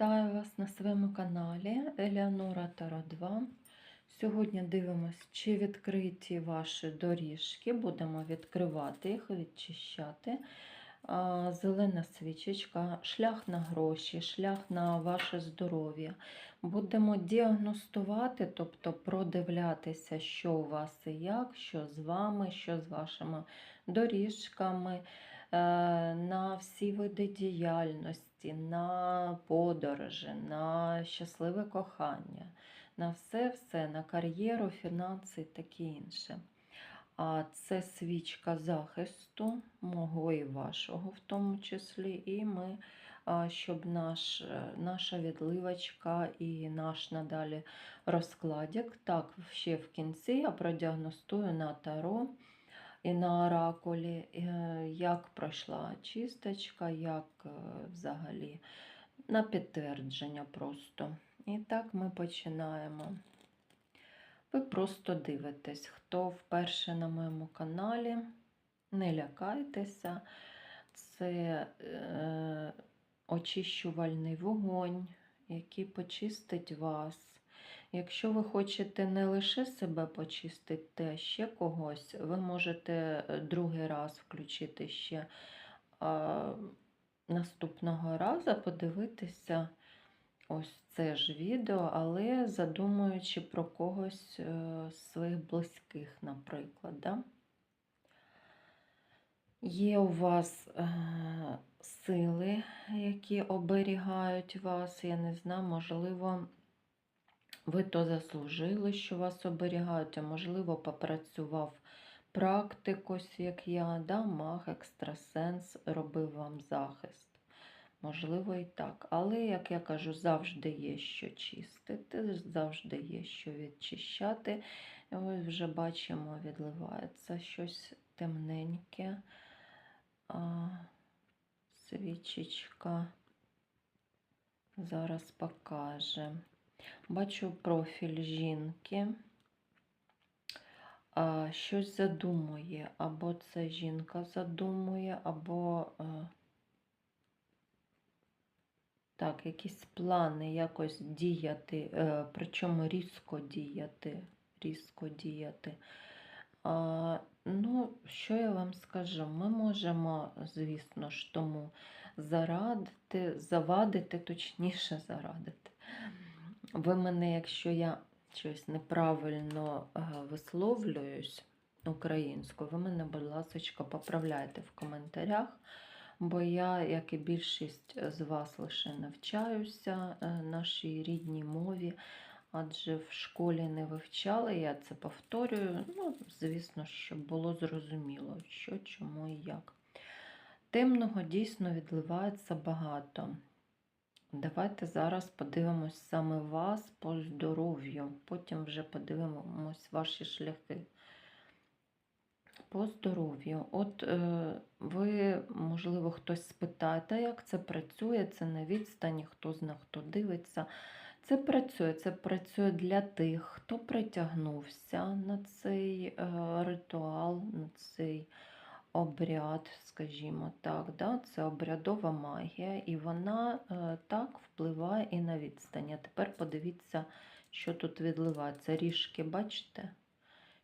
Вітаю вас на своєму каналі Елеонора Таро 2. Сьогодні дивимося, чи відкриті ваші доріжки. Будемо відкривати їх, відчищати. Зелена свічечка, шлях на гроші, шлях на ваше здоров'я. Будемо діагностувати, тобто продивлятися, що у вас і як, що з вами, що з вашими доріжками на всі види діяльності, на подорожі, на щасливе кохання, на все-все, на кар'єру, фінанси і таке інше. А це свічка захисту, мого і вашого в тому числі. І ми, щоб наш, е, наша відливочка і наш надалі розкладик. Так, ще в кінці я продіагностую на таро на оракулі, е, як пройшла чисточка, як е, взагалі на підтвердження просто. І так ми починаємо. Ви просто дивитесь, хто вперше на моєму каналі. Не лякайтеся, це е, очищувальний вогонь, який почистить вас. Якщо ви хочете не лише себе почистити, а ще когось, ви можете е, другий раз включити ще а, наступного разу, подивитися ось це ж відео, але задумуючи про когось е, з своїх близьких, наприклад. Да? Є у вас е, сили, які оберігають вас, я не знаю, можливо, ви то заслужили, що вас оберігають, а можливо, попрацював практик, ось як я, да, маг, екстрасенс робив вам захист. Можливо, і так. Але, як я кажу, завжди є що чистити, завжди є що відчищати. І Ось вже бачимо, відливається щось темненьке. А, свічечка зараз покаже. Бачу профіль жінки. Щось задумує, або це жінка задумує, або. Так, якісь плани якось діяти, е, причому різко діяти, різко діяти. А, ну, що я вам скажу? Ми можемо, звісно ж, тому зарадити, завадити, точніше зарадити. Ви мене, якщо я щось неправильно е, висловлююсь українською, ви мене, будь ласка, поправляйте в коментарях. Бо я, як і більшість з вас, лише навчаюся е, нашій рідній мові, адже в школі не вивчали, я це повторюю. Ну, звісно, щоб було зрозуміло, що, чому і як. Темного дійсно відливається багато. Давайте зараз подивимось саме вас по здоров'ю, потім вже подивимось ваші шляхи. По здоров'ю. От е, ви, можливо, хтось спитаєте, як це працює, це на відстані, хто зна, хто дивиться. Це працює, це працює для тих, хто притягнувся на цей е, ритуал, на цей обряд, скажімо так. Да? Це обрядова магія, і вона е, так впливає і на відстані. А тепер подивіться, що тут відливається. Ріжки, бачите?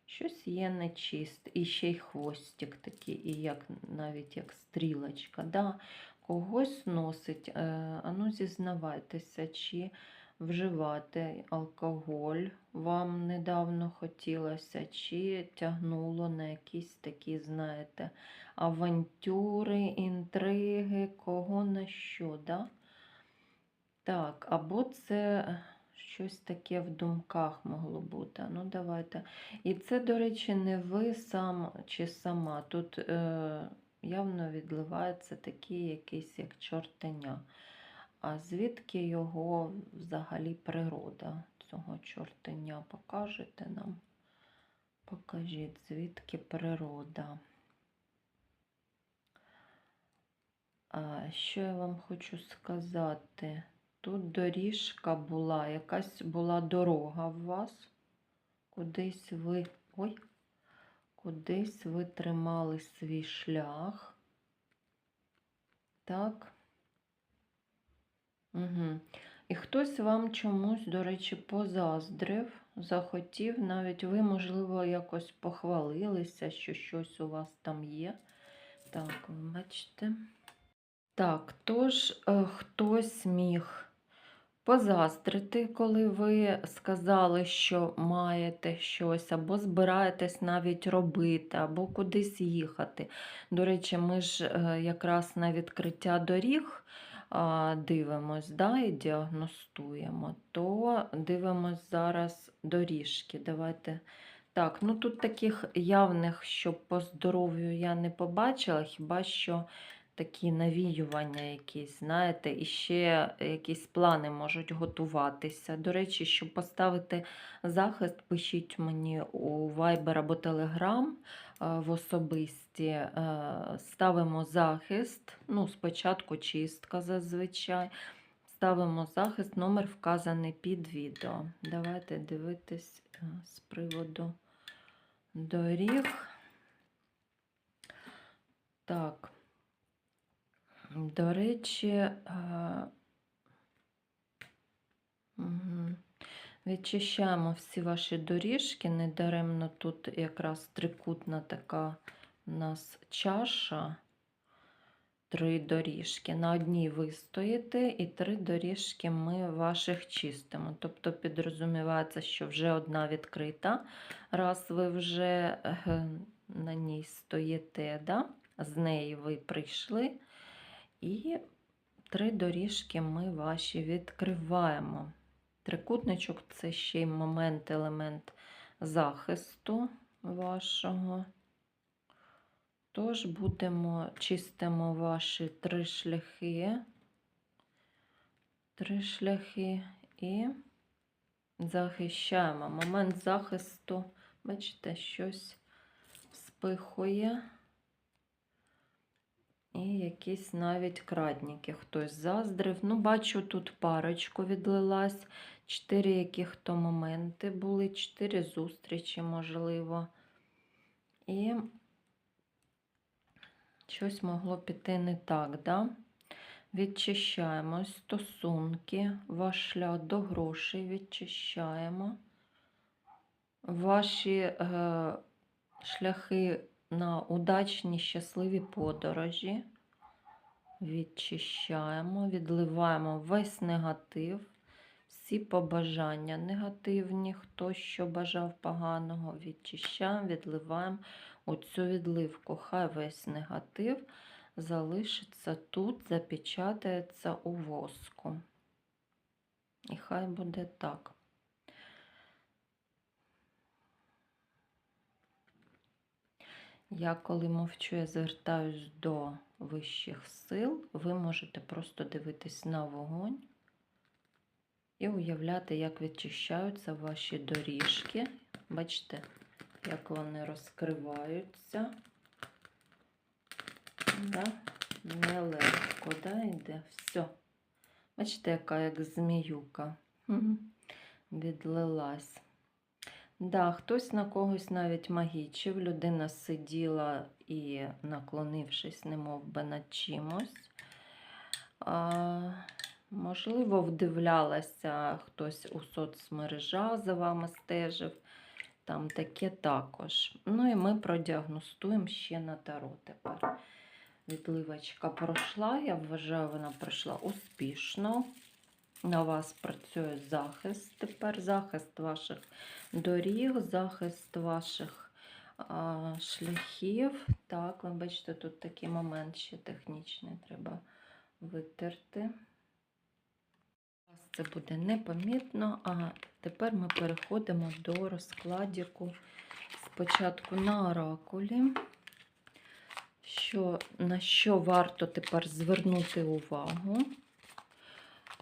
Щось є нечист, і ще й хвостик такий, і як навіть як стрілочка. Да? Когось носить, е, а ну зізнавайтеся, чи вживати алкоголь вам недавно хотілося, чи тягнуло на якісь такі, знаєте, авантюри, інтриги, кого на що. Да? Так, або це щось таке в думках могло бути. Ну, давайте. І це, до речі, не ви сам чи сама. Тут е, явно відливається такий якийсь як чортеня. А звідки його взагалі природа цього чортеня? Покажете нам? Покажіть, звідки природа. А, Що я вам хочу сказати? Тут доріжка була, якась була дорога в вас. Кудись ви. Ой, кудись ви тримали свій шлях. Так. Угу. І хтось вам чомусь, до речі, позаздрив, захотів, навіть ви, можливо, якось похвалилися, що щось у вас там є. Так, бачите. Так, тож е, хтось міг позаздрити, коли ви сказали, що маєте щось, або збираєтесь навіть робити, або кудись їхати. До речі, ми ж е, якраз на відкриття доріг дивимось да, і діагностуємо, то дивимось зараз доріжки. Давайте. Так, ну тут таких явних, що по здоров'ю я не побачила, хіба що такі навіювання якісь, знаєте, і ще якісь плани можуть готуватися. До речі, щоб поставити захист, пишіть мені у Viber або Telegram е, в особисті. Е, Ставимо захист, ну, спочатку чистка зазвичай. Ставимо захист, номер вказаний під відео. Давайте дивитись е, з приводу доріг. Так. До речі, е, відчищаємо всі ваші доріжки. Недаремно тут якраз трикутна така у нас чаша. Три доріжки. На одній ви стоїте, і три доріжки ми ваших чистимо. Тобто підрозумівається, що вже одна відкрита, раз ви вже е, на ній стоїте, да? з неї ви прийшли. І три доріжки ми ваші відкриваємо. Трикутничок це ще й момент, елемент захисту вашого. Тож будемо чистимо ваші три шляхи, три шляхи і захищаємо. Момент захисту, бачите, щось спихує. І якісь навіть крадніки хтось заздрив. Ну, бачу, тут парочку відлилась. Чотири яких то моменти були, чотири зустрічі, можливо. І щось могло піти не так, да? Відчищаємо стосунки, ваш шлях до грошей відчищаємо. Ваші е, шляхи на удачні щасливі подорожі. Відчищаємо, відливаємо весь негатив, всі побажання негативні, хто що бажав поганого, відчищаємо, відливаємо оцю відливку. Хай весь негатив залишиться тут, запечатається у воску. І хай буде так. Я коли мовчу, я звертаюсь до вищих сил, ви можете просто дивитись на вогонь і уявляти, як відчищаються ваші доріжки. Бачите, як вони розкриваються. Да? Нелегко, да, йде. Все. Бачите, яка як зміюка. Відлилась. Да, хтось на когось навіть магічив, людина сиділа і, наклонившись, немов би над чимось. А, можливо, вдивлялася хтось у соцмережах за вами стежив. Там таке також. Ну і ми продіагностуємо ще на таро тепер. Відливочка пройшла, я вважаю, вона пройшла успішно. На вас працює захист. Тепер захист ваших доріг, захист ваших а, шляхів. Так, ви бачите, тут такий момент ще технічний треба витерти. Це буде непомітно, а тепер ми переходимо до розкладіку спочатку на оракулі. Що, на що варто тепер звернути увагу?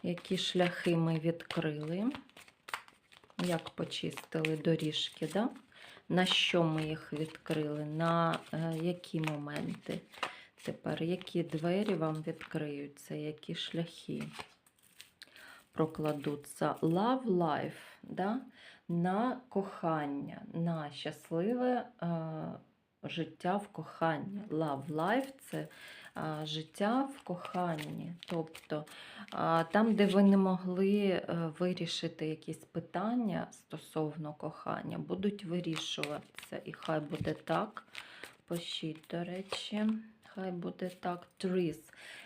Які шляхи ми відкрили, як почистили доріжки, да? на що ми їх відкрили, на е, які моменти. Тепер, які двері вам відкриються, які шляхи прокладуться. Love life, да? на кохання, на щасливе е, життя в коханні. Love life це а, життя в коханні. Тобто а, там, де ви не могли е, вирішити якісь питання стосовно кохання, будуть вирішуватися. І хай буде так. Пишіть, до речі, хай буде так. Trees.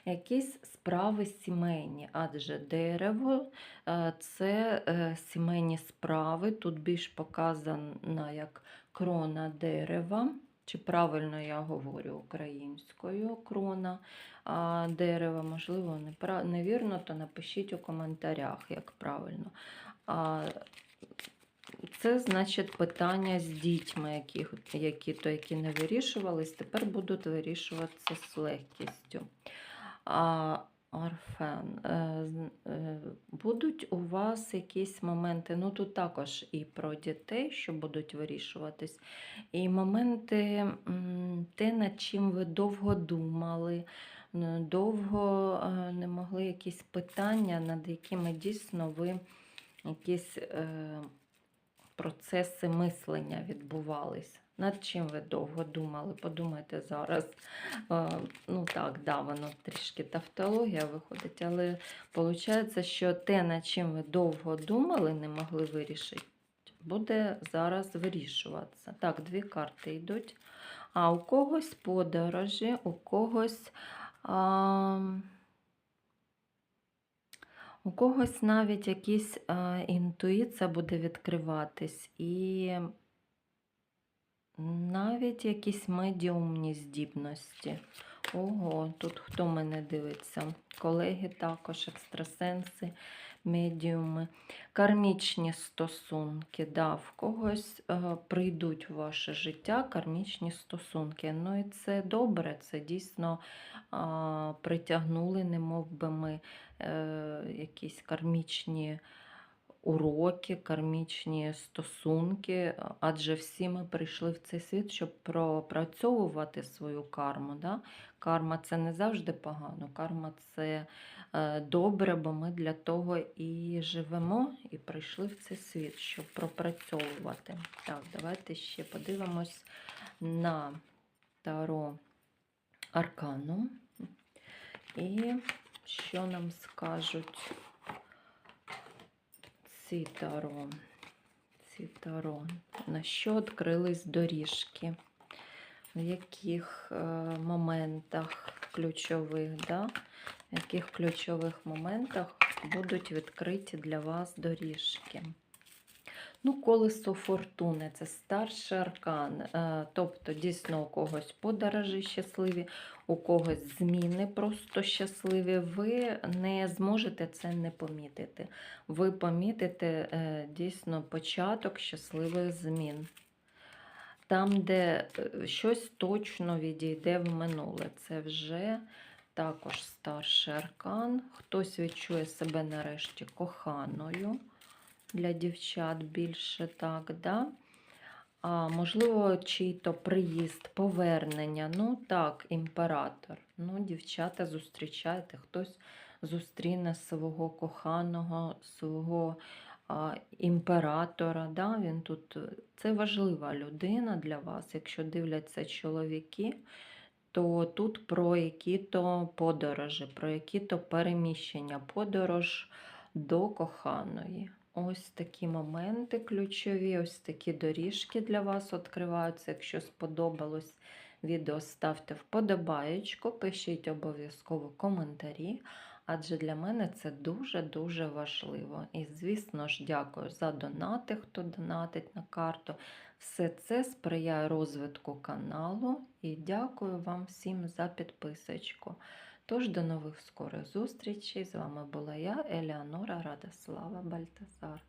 Якісь справи сімейні, адже дерево е, це е, сімейні справи. Тут більш показана як крона дерева. Чи правильно я говорю українською крона а, дерева, можливо, невірно, то напишіть у коментарях, як правильно. А, це значить питання з дітьми, які, які, то, які не вирішувались, тепер будуть вирішуватися з легкістю. А, Орфен, е, е, будуть у вас якісь моменти, ну тут також і про дітей, що будуть вирішуватись, і моменти, те, над чим ви довго думали, довго е, не могли якісь питання, над якими дійсно ви якісь процеси мислення відбувались. Над чим ви довго думали? Подумайте зараз. Е, Ну так, да, воно трішки тавтологія виходить, але виходить, що те, над чим ви довго думали, не могли вирішити, буде зараз вирішуватися. Так, дві карти йдуть. А у когось подорожі, у когось. А... У когось навіть якась е, інтуїція буде відкриватись, і навіть якісь медіумні здібності. Ого, тут хто мене дивиться? Колеги також, екстрасенси, медіуми. Кармічні стосунки. Да, в когось е, прийдуть в ваше життя кармічні стосунки. Ну і це добре, це дійсно а, притягнули, немов би ми е, якісь кармічні уроки, кармічні стосунки, адже всі ми прийшли в цей світ, щоб пропрацьовувати свою карму. Да? Карма це не завжди погано, карма це е, добре, бо ми для того і живемо, і прийшли в цей світ, щоб пропрацьовувати. Так, давайте ще подивимось на Таро Аркану. І що нам скажуть ці Цитарон. На що відкрились доріжки? В яких е, моментах ключових, да? в яких ключових моментах будуть відкриті для вас доріжки? Ну, колесо фортуни це старший аркан. Е, Тобто, дійсно, у когось подорожі щасливі, у когось зміни просто щасливі. Ви не зможете це не помітити. Ви помітите е, дійсно початок щасливих змін. Там, де е, щось точно відійде в минуле. Це вже також старший аркан. Хтось відчує себе нарешті коханою для дівчат більше так, да? А, можливо, чий-то приїзд, повернення. Ну так, імператор. Ну, дівчата, зустрічайте, хтось зустріне свого коханого, свого а, імператора. Да? Він тут, Це важлива людина для вас. Якщо дивляться чоловіки, то тут про які-то подорожі, про які-то переміщення, подорож до коханої. Ось такі моменти ключові, ось такі доріжки для вас відкриваються. Якщо сподобалось відео, ставте вподобаєчку, пишіть обов'язково коментарі, адже для мене це дуже-дуже важливо. І, звісно ж, дякую за донати, хто донатить на карту. Все це сприяє розвитку каналу і дякую вам всім за підписочку. Тож до нових скорих зустрічей. З вами була я, Елеонора Радослава Бальтазар.